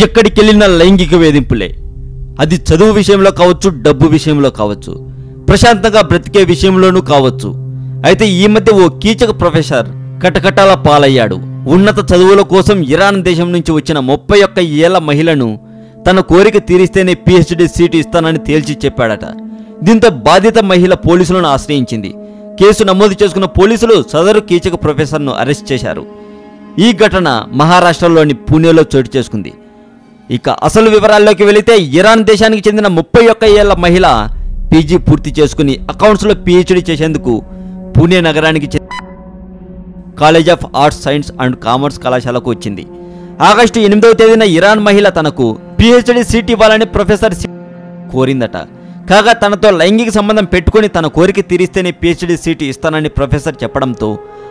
ఎక్కడికెళ్ళినా లైంగిక వేధింపులే. అది చదువు విషయంలో కావచ్చు డబ్బు విషయంలో కావచ్చు ప్రశాంతంగా బ్రతికే విషయంలోనూ కావచ్చు. అయితే ఈ మధ్య ఓ కీచక ప్రొఫెసర్ కటకటాల పాలయ్యాడు. ఉన్నత చదువుల కోసం ఇరాన్ దేశం నుంచి వచ్చిన ముప్పై ఒక్క ఏళ్ళ మహిళను తన కోరిక తీరిస్తేనే పిహెచ్డి సీటు ఇస్తానని తేల్చి చెప్పాడట. దీంతో బాధిత మహిళ పోలీసులను ఆశ్రయించింది. కేసు నమోదు చేసుకున్న పోలీసులు సదరు కీచక ప్రొఫెసర్ను అరెస్ట్ చేశారు. ఈ ఘటన మహారాష్ట్రలోని పూణేలో చోటు చేసుకుంది. ఇక అసలు వివరాల్లోకి వెళితే ఇరాన్ దేశానికి చెందిన ముప్పై ఒక్క ఏళ్ళ మహిళ పీజీ పూర్తి చేసుకుని అకౌంట్స్లో పిహెచ్డి చేసేందుకు పూణే నగరానికి చె- college of arts science and commerce కళాశాలకు వచ్చింది. ఆగస్టు ఎనిమిదవ తేదీన ఇరాన్ మహిళ తనకు పిహెచ్డి సీట్ ఇవ్వాలని ప్రొఫెసర్ కోరిందట. కాగా తనతో లైంగిక సంబంధం పెట్టుకొని తన కోరిక తీరిస్తేనే పిహెచ్డి సీటు ఇస్తానని ప్రొఫెసర్ చెప్పడంతో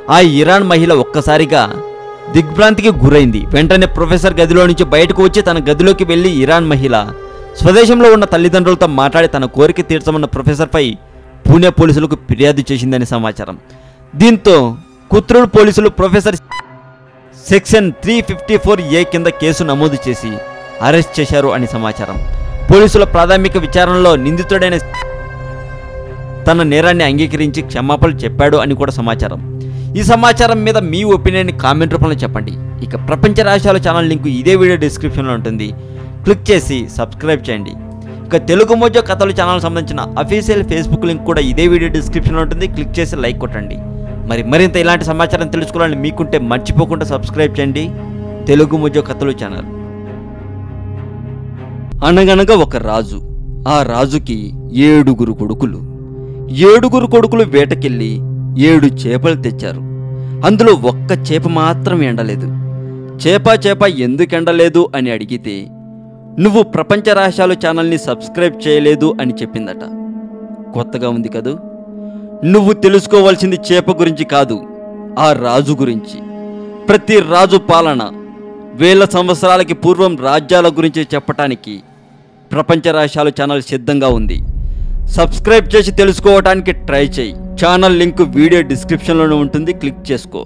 ఆ ఇరాన్ మహిళ ఒక్కసారిగా దిగ్భ్రాంతికి గురైంది. వెంటనే ప్రొఫెసర్ గదిలో నుంచి బయటకు వచ్చి తన గదిలోకి వెళ్ళి ఇరాన్ మహిళ స్వదేశంలో ఉన్న తల్లిదండ్రులతో మాట్లాడి తన కోరిక తీర్చమన్న ప్రొఫెసర్పై పూణే పోలీసులకు ఫిర్యాదు చేసిందని సమాచారం. దీంతో కుత్రుడు పోలీసులు professor section three fifty four A కింద కేసు నమోదు చేసి అరెస్ట్ చేశారు అని సమాచారం. పోలీసుల ప్రాథమిక విచారణలో నిందితుడైన తన నేరాన్ని అంగీకరించి క్షమాపణలు చెప్పాడు అని కూడా సమాచారం. ఈ సమాచారం మీద మీ ఒపీనియన్ కామెంట్ రూపంలో చెప్పండి. ఇక ప్రపంచ రాష్ట్రాల ఛానల్ లింక్ ఇదే వీడియో డిస్క్రిప్షన్లో ఉంటుంది. క్లిక్ చేసి సబ్స్క్రైబ్ చేయండి. ఇక తెలుగు మోజో కథలు ఛానల్ సంబంధించిన అఫీషియల్ ఫేస్బుక్ లింక్ కూడా ఇదే వీడియో డిస్క్రిప్షన్లో ఉంటుంది. క్లిక్ చేసి లైక్ కొట్టండి. మరి మరింత ఇలాంటి సమాచారం తెలుసుకోవాలని మీకుంటే మర్చిపోకుండా సబ్స్క్రైబ్ చేయండి. తెలుగు మోజో కథలు ఛానల్. అనగనగా ఒక రాజు. ఆ రాజుకి ఏడుగురు కొడుకులు. ఏడుగురు కొడుకులు వేటకెళ్ళి ఏడు చేపలు తెచ్చారు. అందులో ఒక్క చేప మాత్రం ఎండలేదు. చేప చేప ఎందుకు ఎండలేదు అని అడిగితే నువ్వు ప్రపంచ రహస్యాలు ఛానల్ని సబ్స్క్రైబ్ చేయలేదు అని చెప్పిందట. కొత్తగా ఉంది కదూ? నువ్వు తెలుసుకోవాల్సింది చేప గురించి కాదు ఆ రాజు గురించి. ప్రతి రాజు పాలన వేల సంవత్సరాలకి పూర్వం రాజ్యాల గురించి చెప్పటానికి ప్రపంచ రహస్యాలు ఛానల్ సిద్ధంగా ఉంది. సబ్స్క్రైబ్ చేసి తెలుసుకోవడానికి ట్రై చేయి. ఛానల్ లింక్ వీడియో డిస్క్రిప్షన్లోనే ఉంటుంది. క్లిక్ చేసుకో.